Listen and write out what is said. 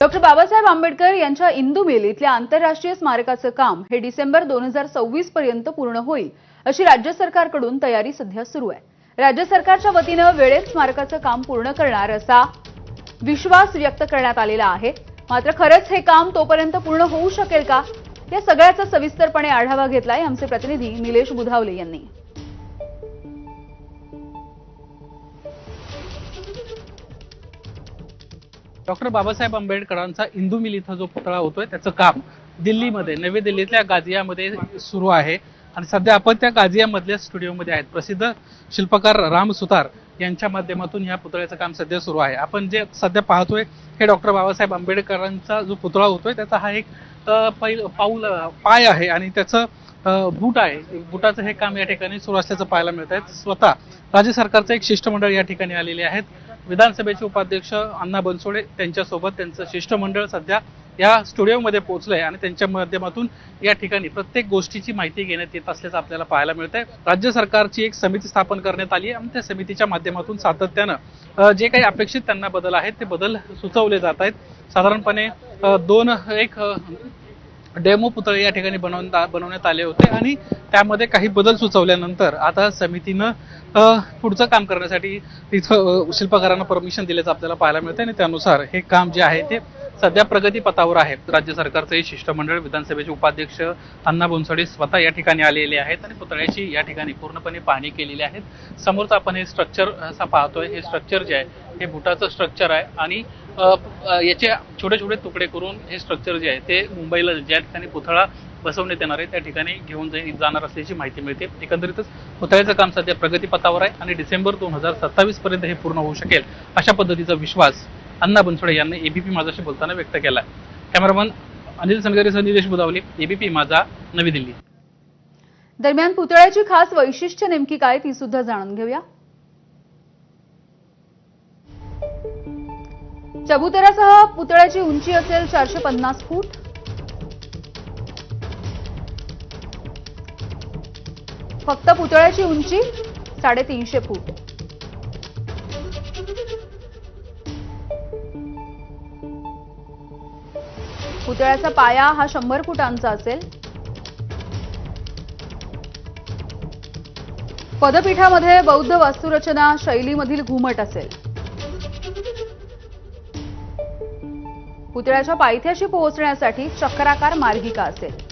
Doctor Babasaheb Ambedkar यांच्या Indu mill इथल्या आंतरराष्ट्रीय स्मारकाचं काम हे डिसेंबर दोन हजार सव्वीस पर्यंत पूर्ण होईल अशी राज्य सरकारकडून तयारी सध्या सुरू आहे. राज्य सरकारच्या वतीनं वेळेत स्मारकाचं काम पूर्ण करणार असा विश्वास व्यक्त करण्यात आलेला आहे. मात्र खरंच हे काम तोपर्यंत पूर्ण होऊ शकेल का? या सगळ्याचा सविस्तरपणे आढावा घेतलाय आमचे प्रतिनिधी निलेश बुधावले यांनी. डॉक्टर बाबासाहेब आंबेडकरांचा इंदू मिल इथं जो पुतळा होतोय त्याचं काम दिल्लीमध्ये नवी दिल्लीतल्या गाझियामध्ये सुरू आहे. आणि सध्या आपण त्या गाझियामधल्या स्टुडिओमध्ये आहेत. प्रसिद्ध शिल्पकार राम सुतार यांच्या माध्यमातून ह्या पुतळ्याचं काम सध्या सुरू आहे. आपण जे सध्या पाहतोय हे डॉक्टर बाबासाहेब आंबेडकरांचा जो पुतळा होतोय त्याचा हा एक अ, पैल पाऊल पाय आहे आणि त्याचं बूट आहे. बुटाचं हे काम या ठिकाणी सुरू असल्याचं पाहायला मिळत आहे स्वतः राज्य सरकारचं एक शिष्टमंडळ या ठिकाणी आलेले आहेत. विधानसभेचे उपाध्यक्ष अण्णा बनसोडे त्यांच्यासोबत त्यांचं शिष्टमंडळ सध्या या स्टुडिओमध्ये पोहोचलंय आणि त्यांच्या माध्यमातून या ठिकाणी प्रत्येक गोष्टीची माहिती घेण्यात येत असल्याचं आपल्याला पाहायला मिळत आहे राज्य सरकारची एक समिती स्थापन करण्यात आली आहे आणि त्या समितीच्या माध्यमातून सातत्यानं जे काही अपेक्षित त्यांना बदल आहेत ते बदल सुचवले जात आहेत. साधारणपणे दोन एक डेमो पुतळे या ठिकाणी बनवता बनवण्यात आले होते आणि त्यामध्ये काही बदल सुचवल्यानंतर आता समितीनं पुढचं काम करण्यासाठी तिथं शिल्पकारांना परमिशन दिल्याचं आपल्याला पाहायला मिळतं आणि त्यानुसार हे काम जे आहे ते सध्या प्रगतीपथावर आहे राज्य सरकारचं हे शिष्टमंडळ विधानसभेचे उपाध्यक्ष अण्णा बोनसडे स्वतः या ठिकाणी आलेले आहेत आणि पुतळ्याची या ठिकाणी पूर्णपणे पाहणी केलेली आहे समोरचं आपण हे स्ट्रक्चर असा पाहतोय हे स्ट्रक्चर जे आहे हे बुटाचं स्ट्रक्चर आहे आणि याचे छोटे छोटे तुकडे करून हे स्ट्रक्चर जे आहे ते मुंबईला ज्या ठिकाणी पुतळा बसवण्यात येणार आहे त्या ठिकाणी घेऊन जाणार असल्याची माहिती मिळते. एकंदरीतच पुतळ्याचं काम सध्या प्रगतीपथावर आहे आणि डिसेंबर दोन हजार सत्तावीस पर्यंत हे पूर्ण होऊ शकेल अशा पद्धतीचा विश्वास अण्णा बनसोडे यांनी एबीपी माझाशी बोलताना व्यक्त केला कॅमेरामन अनिल सनगरेसह निलेश बुदावली एबीपी माझा नवी दिल्ली. दरम्यान पुतळ्याची खास वैशिष्ट्य नेमकी काय ती सुद्धा जाणून घेऊया. चबुतऱ्यासह पुतळ्याची उंची असेल चारशे पन्नास फूट. फक्त पुतळ्याची उंची साडेतीनशे फूट. पुतळ्याचा पाया हा शंभर फुटांचा असेल. पदपीठामध्ये बौद्ध वास्तुरचना शैलीमधील घुमट असेल. पुतळ्याच्या पायथ्याशी पोहोचण्यासाठी चक्राकार मार्गिका असेल.